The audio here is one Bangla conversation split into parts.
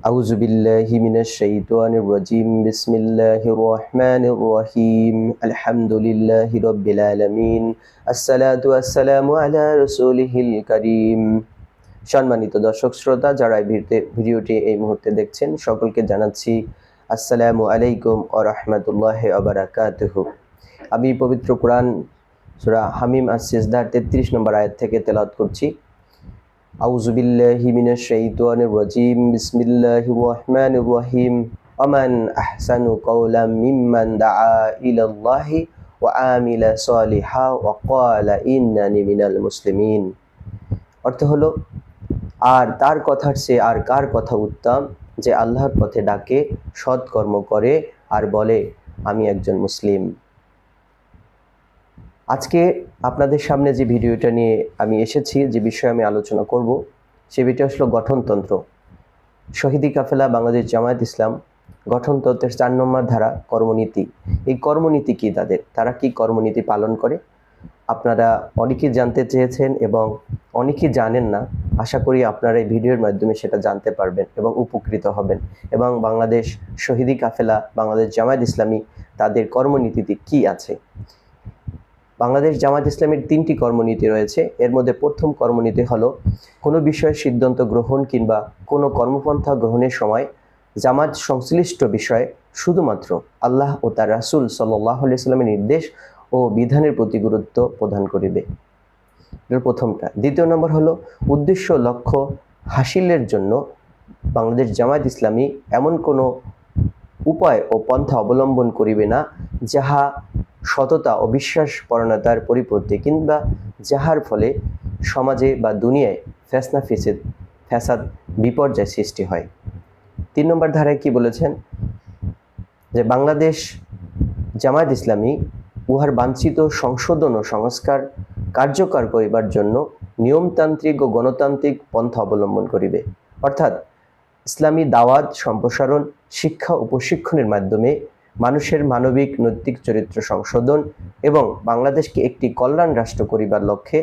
أعوذ بالله من الشيطان الرجيم بسم الله الرحمن الرحيم الحمد لله رب العالمين الصلاة والسلام على رسوله الكريم সম্মানিত দর্শক শ্রোতা যারা এই ভিডিওতে- ভিডিওটি এই মুহূর্তে দেখছেন সকলকে জানাচ্ছি আসসালামু আলাইকুম ও রহমতুল্লাহ আবরাকাতুহ আমি পবিত্র কোরআন সূরা হামিম আর সিজদার তেত্রিশ নম্বর আয়াত থেকে তেলাওয়াত করছি আউযু বিল্লাহি মিনাশ শাইতানির রাজিম। বিসমিল্লাহির রহমানির রহিম। আমান আহসানু কাওলাম মিম্মান দাআ ইলা আল্লাহি ওয়া আমিলা সালিহা ওয়া ক্বালা ইন্নানি মিনাল মুসলিমিন। অর্থ হলো, আর তার কথার চেয়ে আর কার কথা উত্তম? যে আল্লাহর পথে ডাকে সৎকর্ম করে আর বলে, আমি একজন মুসলিম। আজকে আপনাদের সামনে যে ভিডিওটা নিয়ে আমি এসেছি, যে বিষয়ে আমি আলোচনা করব, সে বিষয়টা আসলো গঠনতন্ত্র। শহীদি কাফেলা বাংলাদেশ জামায়াত ইসলাম গঠনতন্ত্রের চার নম্বর ধারা, কর্মনীতি। এই কর্মনীতি কি তাদের? তারা কি কর্মনীতি পালন করে? আপনারা অনেকেই জানতে চেয়েছেন এবং অনেকেই জানেন না। আশা করি আপনারা এই ভিডিওর মাধ্যমে সেটা জানতে পারবেন এবং উপকৃত হবেন। এবং বাংলাদেশ শহীদি কাফেলা বাংলাদেশ জামায়াত ইসলামী তাদের কর্মনীতিতে কি আছে? বাংলাদেশ জামাত ইসলামের তিনটি কর্মনীতি রয়েছে। এর মধ্যে প্রথম কর্মনীতি হলো, কোনো বিষয়ে সিদ্ধান্ত গ্রহণ কিংবা কোনো কর্মপন্থা গ্রহণের সময় জামাত সংশ্লিষ্ট বিষয়ে শুধুমাত্র আল্লাহ ও তার রাসুল সাল্লাহ সাল্লামের নির্দেশ ও বিধানের প্রতি গুরুত্ব প্রদান করিবে। প্রথমটা। দ্বিতীয় নম্বর হলো, উদ্দেশ্য, লক্ষ্য, হাসিলের জন্য বাংলাদেশ জামায়াত ইসলামী এমন কোনো উপায় ও পন্থা অবলম্বন করিবে না যাহা সততা ও বিশ্বাস পরণতার পরিপন্থী কিংবা যাহার ফলে সমাজে বা দুনিয়ায় ফ্যাসনা ফেসেদ, ফ্যাসাদ, বিপর্যয় সৃষ্টি হয়। তিন নম্বর ধারায় কি বলেছেন? যে বাংলাদেশ জামায়াত ইসলামী উহার বাঞ্ছিত সংশোধন ও সংস্কার কার্যকর করিবার জন্য নিয়মতান্ত্রিক ও গণতান্ত্রিক পন্থা অবলম্বন করিবে। অর্থাৎ ইসলামী দাওয়াত সম্প্রসারণ, শিক্ষা ও প্রশিক্ষণের মাধ্যমে মানুষের মানবিক, নৈতিক চরিত্র সংশোধন এবং বাংলাদেশকে একটি কল্যাণ রাষ্ট্র করিবার লক্ষ্যে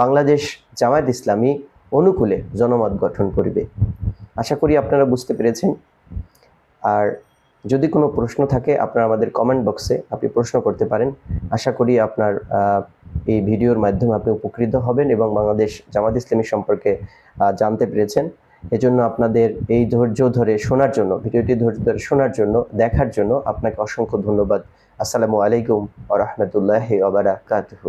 বাংলাদেশ জামায়াত ইসলামী অনুকূলে জনমত গঠন করিবে। আশা করি আপনারা বুঝতে পেরেছেন। আর যদি কোনো প্রশ্ন থাকে, আপনারা আমাদের কমেন্ট বক্সে আপনি প্রশ্ন করতে পারেন। আশা করি আপনার এই ভিডিওর মাধ্যমে আপনি উপকৃত হবেন এবং বাংলাদেশ জামাত ইসলামী সম্পর্কে জানতে পেরেছেন। এজন্য আপনাদের এই ধৈর্য ধরে শোনার জন্য, ভিডিওটি ধৈর্য ধরে শোনার জন্য, দেখার জন্য আপনাকে অসংখ্য ধন্যবাদ। আসসালামু আলাইকুম আ রহমতুল্লাহ আবারাকাতুহু